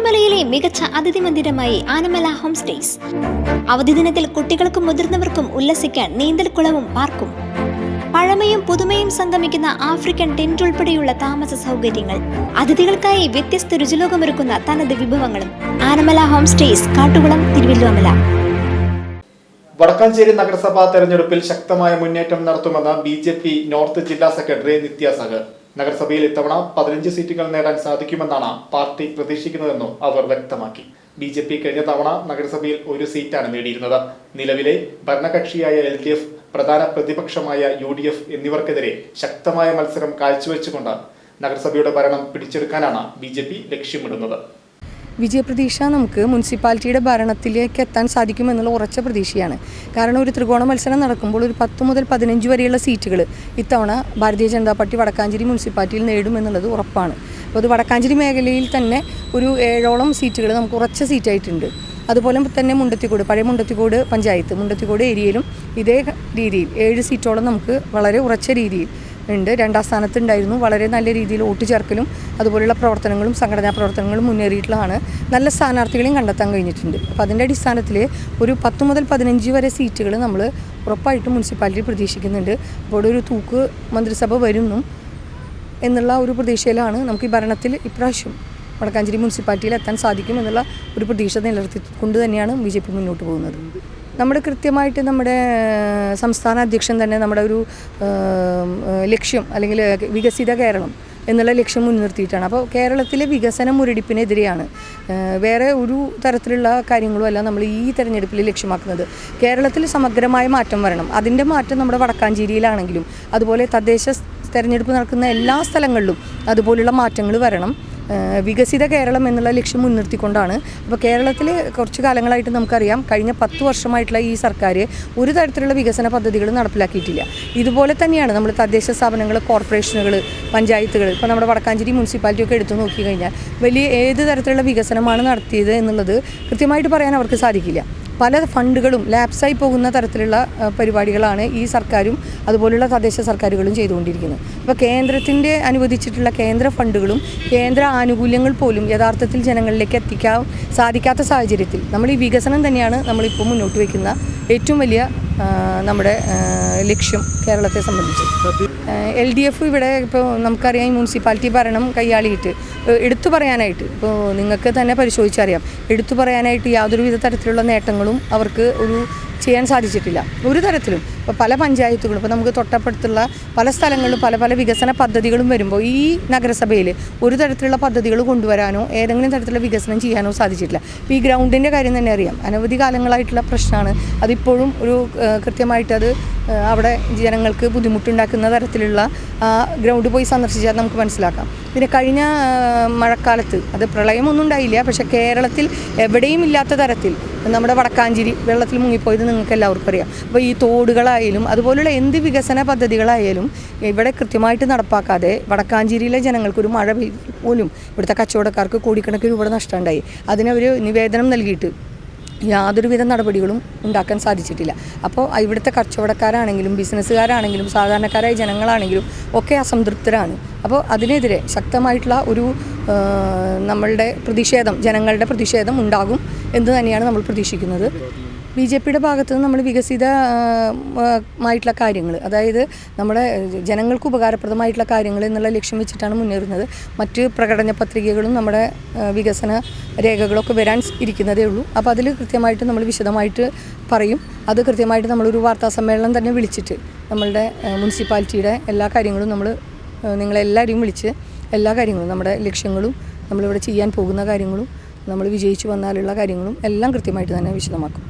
തിരുവല്ലോമലയിലെ മികച്ച അതിഥി മന്ദിരമായി Anamala home stays. അവധി ദിനത്തിൽ കുട്ടികൾക്കും മുതിർന്നവർക്കും ഉല്ലസിക്കാൻ നീന്തൽക്കുളവും പാർക്കും. പഴമയും പുതുമയും സംഗമിക്കുന്ന ആഫ്രിക്കൻ ടെന്റ് ഉൾപ്പെടെയുള്ള താമസ സൗകര്യങ്ങൾ അതിഥികൾക്കായി വ്യത്യസ്ത രുചിലോകമൊരുക്കുന്ന തനത് വിഭവങ്ങളും. Anamala home stays Kattukulam Thiruvilwamala. Vadakkanchery നഗരസഭാ തെരഞ്ഞെടുപ്പിൽ ശക്തമായ മുന്നേറ്റം നടത്തുമെന്ന് ബി നോർത്ത് ജില്ലാ സെക്രട്ടറി നിത്യ സഹർ നഗരസഭയിൽ ഇത്തവണ പതിനഞ്ച് സീറ്റുകൾ നേടാൻ സാധിക്കുമെന്നാണ് പാർട്ടി പ്രതീക്ഷിക്കുന്നതെന്നും അവർ വ്യക്തമാക്കി. ബി ജെ പി കഴിഞ്ഞ തവണ നഗരസഭയിൽ ഒരു സീറ്റാണ് നേടിയിരുന്നത്. നിലവിലെ ഭരണകക്ഷിയായ എൽ ഡി എഫ് പ്രധാന പ്രതിപക്ഷമായ യു ഡി എഫ് എന്നിവർക്കെതിരെ ശക്തമായ മത്സരം കാഴ്ചവെച്ചുകൊണ്ട് നഗരസഭയുടെ ഭരണം പിടിച്ചെടുക്കാനാണ് ബി ജെ പി ലക്ഷ്യമിടുന്നത്. വിജയപ്രതീക്ഷ നമുക്ക് മുനിസിപ്പാലിറ്റിയുടെ ഭരണത്തിലേക്ക് എത്താൻ സാധിക്കുമെന്നുള്ള ഉറച്ച പ്രതീക്ഷയാണ്. കാരണം ഒരു ത്രികോണ മത്സരം നടക്കുമ്പോൾ ഒരു പത്ത് മുതൽ പതിനഞ്ച് വരെയുള്ള സീറ്റുകൾ ഇത്തവണ ഭാരതീയ ജനതാ പാർട്ടി വടക്കാഞ്ചേരി മുനിസിപ്പാലിറ്റിയിൽ നേടുമെന്നുള്ളത് ഉറപ്പാണ്. അപ്പോൾ അത് വടക്കാഞ്ചേരി മേഖലയിൽ തന്നെ ഒരു ഏഴോളം സീറ്റുകൾ നമുക്ക് ഉറച്ച സീറ്റായിട്ടുണ്ട്. അതുപോലെ തന്നെ മുണ്ടത്തിക്കോട് പഴയ മുണ്ടത്തിക്കോട് പഞ്ചായത്ത് മുണ്ടത്തിക്കോട് ഏരിയയിലും ഇതേ രീതിയിൽ ഏഴ് സീറ്റോളം നമുക്ക് വളരെ ഉറച്ച രീതിയിൽ ഉണ്ട്. രണ്ടാം സ്ഥാനത്തുണ്ടായിരുന്നു. വളരെ നല്ല രീതിയിൽ വോട്ട് ചേർക്കലും അതുപോലെയുള്ള പ്രവർത്തനങ്ങളും സംഘടനാ പ്രവർത്തനങ്ങളും മുന്നേറിയിട്ടുള്ളതാണ്. നല്ല സ്ഥാനാർത്ഥികളെയും കണ്ടെത്താൻ കഴിഞ്ഞിട്ടുണ്ട്. അപ്പോൾ അതിന്റെ അടിസ്ഥാനത്തിൽ ഒരു പത്ത് മുതൽ പതിനഞ്ച് വരെ സീറ്റുകൾ നമ്മൾ ഉറപ്പായിട്ടും മുനിസിപ്പാലിറ്റി പ്രതീക്ഷിക്കുന്നുണ്ട്. അപ്പോൾ ഒരു തൂക്ക് മന്ത്രിസഭ വരുന്നു എന്നുള്ള ഒരു പ്രതീക്ഷയിലാണ് നമുക്ക് ഈ ഭരണത്തിൽ ഇപ്രാവശ്യം വടക്കാഞ്ചേരി മുനിസിപ്പാലിറ്റിയിൽ എത്താൻ സാധിക്കും എന്നുള്ള ഒരു പ്രതീക്ഷ നിലനിർത്തിക്കൊണ്ട് തന്നെയാണ് ബി ജെ പി മുന്നോട്ട് പോകുന്നത്. നമ്മുടെ കൃത്യമായിട്ട് നമ്മുടെ സംസ്ഥാന അധ്യക്ഷൻ തന്നെ നമ്മുടെ ഒരു ലക്ഷ്യം അല്ലെങ്കിൽ വികസിത കേരളം എന്നുള്ള ലക്ഷ്യം മുൻനിർത്തിയിട്ടാണ്. അപ്പോൾ കേരളത്തിലെ വികസന മുരടിപ്പിനെതിരെയാണ് വേറെ ഒരു തരത്തിലുള്ള കാര്യങ്ങളുമല്ല നമ്മൾ ഈ തെരഞ്ഞെടുപ്പിൽ ലക്ഷ്യമാക്കുന്നത്. കേരളത്തിൽ സമഗ്രമായ മാറ്റം വരണം. അതിന്റെ മാറ്റം നമ്മുടെ വടക്കാഞ്ചേരിയിലാണെങ്കിലും അതുപോലെ തദ്ദേശ തെരഞ്ഞെടുപ്പ് നടക്കുന്ന എല്ലാ സ്ഥലങ്ങളിലും അതുപോലുള്ള മാറ്റങ്ങൾ വരണം. വികസിത കേരളം എന്നുള്ള ലക്ഷ്യം മുൻനിർത്തിക്കൊണ്ടാണ്. അപ്പോൾ കേരളത്തിൽ കുറച്ച് കാലങ്ങളായിട്ട് നമുക്കറിയാം കഴിഞ്ഞ പത്ത് വർഷമായിട്ടുള്ള ഈ സർക്കാർ ഒരു തരത്തിലുള്ള വികസന പദ്ധതികൾ നടപ്പിലാക്കിയിട്ടില്ല. ഇതുപോലെ തന്നെയാണ് നമ്മൾ തദ്ദേശ സ്ഥാപനങ്ങൾ കോർപ്പറേഷനുകൾ പഞ്ചായത്തുകൾ ഇപ്പോൾ നമ്മുടെ വടക്കാഞ്ചേരി മുനിസിപ്പാലിറ്റി ഒക്കെ എടുത്തു നോക്കിക്കഴിഞ്ഞാൽ വലിയ ഏത് തരത്തിലുള്ള വികസനമാണ് നടത്തിയത് എന്നുള്ളത് കൃത്യമായിട്ട് പറയാൻ അവർക്ക് സാധിക്കില്ല. പല ഫണ്ടുകളും ലാപ്സായി പോകുന്ന തരത്തിലുള്ള പരിപാടികളാണ് ഈ സർക്കാരും അതുപോലുള്ള തദ്ദേശ സർക്കാരുകളും ചെയ്തുകൊണ്ടിരിക്കുന്നത്. അപ്പോൾ കേന്ദ്രത്തിന്റെ അനുവദിച്ചിട്ടുള്ള കേന്ദ്ര ഫണ്ടുകളും കേന്ദ്ര ആനുകൂല്യങ്ങൾ പോലും യഥാർത്ഥത്തിൽ ജനങ്ങളിലേക്ക് എത്തിക്കാൻ സാധിക്കാത്ത സാഹചര്യത്തിൽ നമ്മൾ ഈ വികസനം തന്നെയാണ് നമ്മളിപ്പോൾ മുന്നോട്ട് വയ്ക്കുന്ന ഏറ്റവും വലിയ നമ്മുടെ ലക്ഷ്യം കേരളത്തെ സംബന്ധിച്ച്. എൽ ഡി എഫ് ഇവിടെ ഇപ്പോൾ നമുക്കറിയാം ഈ മുനിസിപ്പാലിറ്റി ഭരണം കൈയാളിയിട്ട് ഏഹ് എടുത്തു പറയാനായിട്ട് ഇപ്പോൾ നിങ്ങൾക്ക് തന്നെ പരിശോധിച്ചറിയാം. എടുത്തു പറയാനായിട്ട് യാതൊരുവിധ തരത്തിലുള്ള നേട്ടങ്ങളും അവർക്ക് ഒരു ചെയ്യാൻ സാധിച്ചിട്ടില്ല. ഒരു തരത്തിലും. ഇപ്പോൾ പല പഞ്ചായത്തുകളും ഇപ്പോൾ നമുക്ക് തൊട്ടപ്പുറത്തുള്ള പല സ്ഥലങ്ങളിലും പല പല വികസന പദ്ധതികളും വരുമ്പോൾ ഈ നഗരസഭയിൽ ഒരു തരത്തിലുള്ള പദ്ധതികൾ കൊണ്ടുവരാനോ ഏതെങ്കിലും തരത്തിലുള്ള വികസനം ചെയ്യാനോ സാധിച്ചിട്ടില്ല. ഇപ്പോൾ ഈ ഗ്രൗണ്ടിന്റെ കാര്യം തന്നെ അറിയാം. അനവധി കാലങ്ങളായിട്ടുള്ള പ്രശ്നമാണ് അതിപ്പോഴും ഒരു കൃത്യമായിട്ട് അത് അവിടെ ജനങ്ങൾക്ക് ബുദ്ധിമുട്ടുണ്ടാക്കുന്ന തരത്തിലുള്ള ഗ്രൗണ്ട് പോയി സന്ദർശിച്ചാൽ നമുക്ക് മനസ്സിലാക്കാം. പിന്നെ കഴിഞ്ഞ മഴക്കാലത്ത് അത് പ്രളയമൊന്നും ഉണ്ടായില്ല. പക്ഷേ കേരളത്തിൽ എവിടെയും ഇല്ലാത്ത തരത്തിൽ നമ്മുടെ വടക്കാഞ്ചേരി വെള്ളത്തിൽ മുങ്ങിപ്പോയത് നിങ്ങൾക്ക് എല്ലാവർക്കും അറിയാം. അപ്പോൾ ഈ തോടുകളായാലും അതുപോലുള്ള എന്ത് വികസന പദ്ധതികളായാലും ഇവിടെ കൃത്യമായിട്ട് നടപ്പാക്കാതെ വടക്കാഞ്ചേരിയിലെ ജനങ്ങൾക്കൊരു മഴ പോലും ഇവിടുത്തെ കച്ചവടക്കാർക്ക് കോടിക്കണക്കിന് രൂപ നഷ്ടമുണ്ടായി. അതിനവർ നിവേദനം നൽകിയിട്ട് യാതൊരുവിധ നടപടികളും ഉണ്ടാക്കാൻ സാധിച്ചിട്ടില്ല. അപ്പോൾ ഇവിടുത്തെ കച്ചവടക്കാരാണെങ്കിലും ബിസിനസ്സുകാരാണെങ്കിലും സാധാരണക്കാരായ ജനങ്ങളാണെങ്കിലും ഒക്കെ അസംതൃപ്തരാണ്. അപ്പോൾ അതിനെതിരെ ശക്തമായിട്ടുള്ള ഒരു നമ്മളുടെ പ്രതിഷേധം ജനങ്ങളുടെ പ്രതിഷേധം ഉണ്ടാകും എന്ന് തന്നെയാണ് നമ്മൾ പ്രതീക്ഷിക്കുന്നത്. ബി ജെ പിയുടെ ഭാഗത്ത് നിന്ന് നമ്മൾ വികസിത ആ, ആ, മായിട്ടുള്ള കാര്യങ്ങൾ അതായത് നമ്മുടെ ജനങ്ങൾക്ക് ഉപകാരപ്രദമായിട്ടുള്ള കാര്യങ്ങൾ എന്നുള്ള ലക്ഷ്യം വെച്ചിട്ടാണ് മുന്നേറുന്നത്. മറ്റ് പ്രകടന പത്രികകളും നമ്മുടെ വികസന രേഖകളൊക്കെ വരാൻ ഇരിക്കുന്നതേ ഉള്ളൂ. അപ്പോൾ അതിൽ കൃത്യമായിട്ട് നമ്മൾ വിശദമായിട്ട് പറയും. അത് കൃത്യമായിട്ട് നമ്മളൊരു വാർത്താ സമ്മേളനം തന്നെ വിളിച്ചിട്ട് നമ്മളുടെ മുനിസിപ്പാലിറ്റിയുടെ എല്ലാ കാര്യങ്ങളും നമ്മൾ നിങ്ങളെല്ലാവരെയും വിളിച്ച് എല്ലാ കാര്യങ്ങളും നമ്മുടെ ലക്ഷ്യങ്ങളും നമ്മളിവിടെ ചെയ്യാൻ പോകുന്ന കാര്യങ്ങളും നമ്മൾ വിജയിച്ചു വന്നാലുള്ള കാര്യങ്ങളും എല്ലാം കൃത്യമായിട്ട് തന്നെ വിശദമാക്കും.